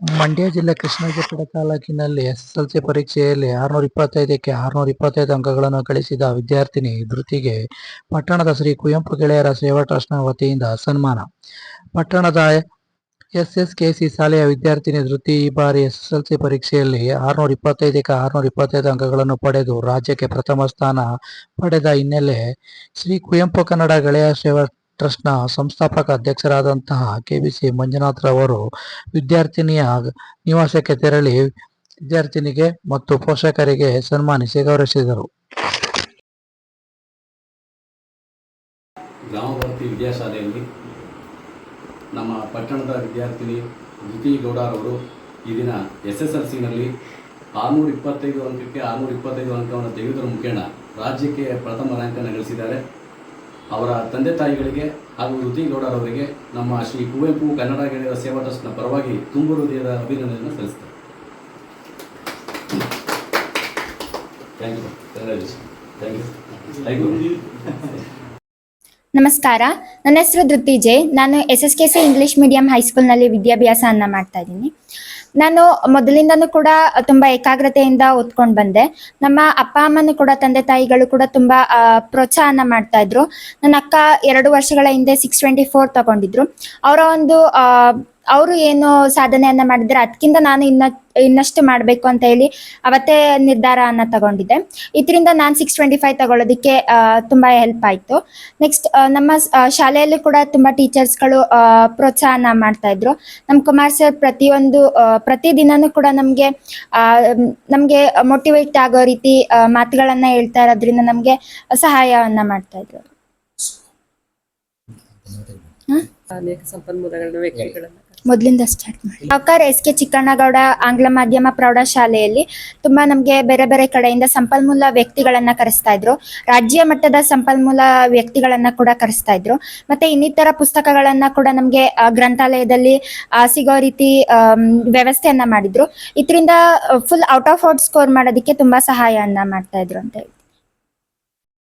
ಮಂಡ್ಯ ಜಿಲ್ಲೆ ಕೃಷ್ಣಾಜಪುರ ತಾಲೂಕಿನಲ್ಲಿ ಎಸ್ಎಸ್ಎಲ್ಸಿ ಪರೀಕ್ಷೆಯಲ್ಲಿ ಆರ್ನೂರ ಇಪ್ಪತ್ತೈದಕ್ಕೆ ಆರುನೂರ ಇಪ್ಪತ್ತೈದು ಅಂಕಗಳನ್ನು ಗಳಿಸಿದ ವಿದ್ಯಾರ್ಥಿನಿ ಧೃತಿಗೆ ಪಟ್ಟಣದ ಶ್ರೀ ಕುವೆಂಪು ಗೆಳೆಯರ ಸೇವಾ ಟ್ರಸ್ಟ್ನ ವತಿಯಿಂದ ಸನ್ಮಾನ. ಪಟ್ಟಣದ ಎಸ್ಎಸ್ಕೆಸಿ ಶಾಲೆಯ ವಿದ್ಯಾರ್ಥಿನಿ ಧೃತಿ ಈ ಬಾರಿ ಎಸ್ಎಸ್ಎಲ್ಸಿ ಪರೀಕ್ಷೆಯಲ್ಲಿ ಆರ್ನೂರ ಇಪ್ಪತ್ತೈದಕ್ಕೆ ಆರುನೂರ ಇಪ್ಪತ್ತೈದು ಅಂಕಗಳನ್ನು ಪಡೆದು ರಾಜ್ಯಕ್ಕೆ ಪ್ರಥಮ ಸ್ಥಾನ ಪಡೆದ ಹಿನ್ನೆಲೆ ಶ್ರೀ ಕುವೆಂಪು ಕನ್ನಡ ಗೆಳೆಯ ಸೇವಾ ಟ್ರಸ್ಟ್ನ ಸಂಸ್ಥಾಪಕ ಅಧ್ಯಕ್ಷರಾದಂತಹ ಕೆಬಿಸಿ ಮಂಜುನಾಥ್ ರವರು ವಿದ್ಯಾರ್ಥಿನಿಯ ನಿವಾಸಕ್ಕೆ ತೆರಳಿ ವಿದ್ಯಾರ್ಥಿನಿಗೆ ಮತ್ತು ಪೋಷಕರಿಗೆ ಸನ್ಮಾನಿಸಿ ಗೌರವಿಸಿದರು ಗ್ರಾಮಭರ್ತಿ ವಿದ್ಯಾಶಾಲೆಯಲ್ಲಿ ನಮ್ಮ ಪಟ್ಟಣದ ವಿದ್ಯಾರ್ಥಿನಿ ಧೃತಿ ಗೌಡರವರು ಈ ದಿನ ಎಸ್ ಎಸ್ ಎಲ್ ಸಿನಲ್ಲಿ ಆರುನೂರ ಇಪ್ಪತ್ತೈದು ಅಂಕಕ್ಕೆ ಆರುನೂರ ಇಪ್ಪತ್ತೈದು ಅಂಕವನ್ನು ತೆಗೆದರ ಮುಖೇಣ ರಾಜ್ಯಕ್ಕೆ ಪ್ರಥಮ ರ್ಯಾಂಕನ್ನು ಗಳಿಸಿದ್ದಾರೆ. ಅವರ ತಂದೆ ತಾಯಿಗಳಿಗೆ ಹಾಗೂ ಧೃತಿ ಗೌಡರವರಿಗೆ ನಮ್ಮ ಶ್ರೀ ಕುವೆಂಪು ಕನ್ನಡ ಗೆಳೆಯರ ಸೇವಾ ಟ್ರಸ್ಟ್ನ ಪರವಾಗಿ ತುಂಬು ಹೃದಯದ ಅಭಿನಂದನೆಯನ್ನು ಯು ನಮಸ್ಕಾರ. ನನ್ನ ಹೆಸರು ಧೃತಿ ಜೆ. ನಾನು S S K C English medium ಹೈಸ್ಕೂಲ್ನಲ್ಲಿ ವಿದ್ಯಾಭ್ಯಾಸವನ್ನು ಮಾಡ್ತಾ ಇದ್ದೀನಿ. ನಾನು ಮೊದಲಿಂದನು ಕೂಡ ತುಂಬಾ ಏಕಾಗ್ರತೆಯಿಂದ ಓದ್ಕೊಂಡು ಬಂದೆ. ನಮ್ಮ ಅಪ್ಪ, ಅಮ್ಮನೂ ಕೂಡ, ತಂದೆ, ತಾಯಿಗಳು ಕೂಡ ತುಂಬಾ ಪ್ರೋತ್ಸಾಹನ ಮಾಡ್ತಾ ಇದ್ರು. ನನ್ನ ಅಕ್ಕ ಎರಡು ವರ್ಷಗಳ ಹಿಂದೆ ಸಿಕ್ಸ್ ಟ್ವೆಂಟಿ ಫೋರ್ ತಗೊಂಡಿದ್ರು. ಅವರ ಒಂದು ಅವರು ಏನು ಸಾಧನೆಯನ್ನ ಮಾಡಿದ್ರೆ ಅದಕ್ಕಿಂತ ನಾನು ಇನ್ನ, ಇನ್ನಷ್ಟು ಮಾಡಬೇಕು ಅಂತ ಹೇಳಿ ಅವತ್ತೇ ನಿರ್ಧಾರವನ್ನು ತಗೊಂಡಿದ್ದೆ. ಇದರಿಂದ ನಾನು ಸಿಕ್ಸ್ ಟ್ವೆಂಟಿ ಫೈವ್ ತಗೊಳ್ಳೋದಕ್ಕೆ ತುಂಬ ಹೆಲ್ಪ್ ಆಯಿತು. ನೆಕ್ಸ್ಟ್ ನಮ್ಮ ಶಾಲೆಯಲ್ಲಿ ಕೂಡ ತುಂಬ ಟೀಚರ್ಸ್ಗಳು ಪ್ರೋತ್ಸಾಹನ ಮಾಡ್ತಾ ಇದ್ರು. ನಮ್ಮ ಕುಮಾರ್ ಸರ್ ಪ್ರತಿಯೊಂದು ಪ್ರತಿ ಪ್ರತಿದಿನನೂ ಕೂಡ ನಮಗೆ ನಮಗೆ ಮೋಟಿವೇಟ್ ಆಗೋ ರೀತಿ ಮಾತುಗಳನ್ನ ಹೇಳ್ತಾ ಇರೋದ್ರಿಂದ ನಮಗೆ ಸಹಾಯವನ್ನ ಮಾಡ್ತಾ ಇದ್ರು. ಸಂಪನ್ಮೂಲಗಳನ್ನ ವ್ಯಕ್ತಿಗಳನ್ನ. ಮೊದಲಿಂದ ಸ್ಟಾರ್ಟ್ ಮಾಡಿ. ಸಾವ್ಕಾರ್ ಎಸ್ ಕೆ ಚಿಕ್ಕಣ್ಣಗೌಡ ಆಂಗ್ಲ ಮಾಧ್ಯಮ ಪ್ರೌಢಶಾಲೆಯಲ್ಲಿ ತುಂಬಾ ನಮಗೆ ಬೇರೆ ಬೇರೆ ಕಡೆಯಿಂದ ಸಂಪನ್ಮೂಲ ವ್ಯಕ್ತಿಗಳನ್ನ ಕರೆಸ್ತಾ ಇದ್ರು. ರಾಜ್ಯ ಮಟ್ಟದ ಸಂಪನ್ಮೂಲ ವ್ಯಕ್ತಿಗಳನ್ನ ಕೂಡ ಕರೆಸ್ತಾ ಇದ್ರು. ಮತ್ತೆ ಇನ್ನಿತರ ಪುಸ್ತಕಗಳನ್ನ ಕೂಡ ನಮಗೆ ಗ್ರಂಥಾಲಯದಲ್ಲಿ ಸಿಗೋ ರೀತಿ ವ್ಯವಸ್ಥೆಯನ್ನ ಮಾಡಿದ್ರು. ಇದರಿಂದ full out of out score ಮಾಡೋದಕ್ಕೆ ತುಂಬಾ ಸಹಾಯವನ್ನ ಮಾಡ್ತಾ ಇದ್ರು ಅಂತ ಹೇಳಿ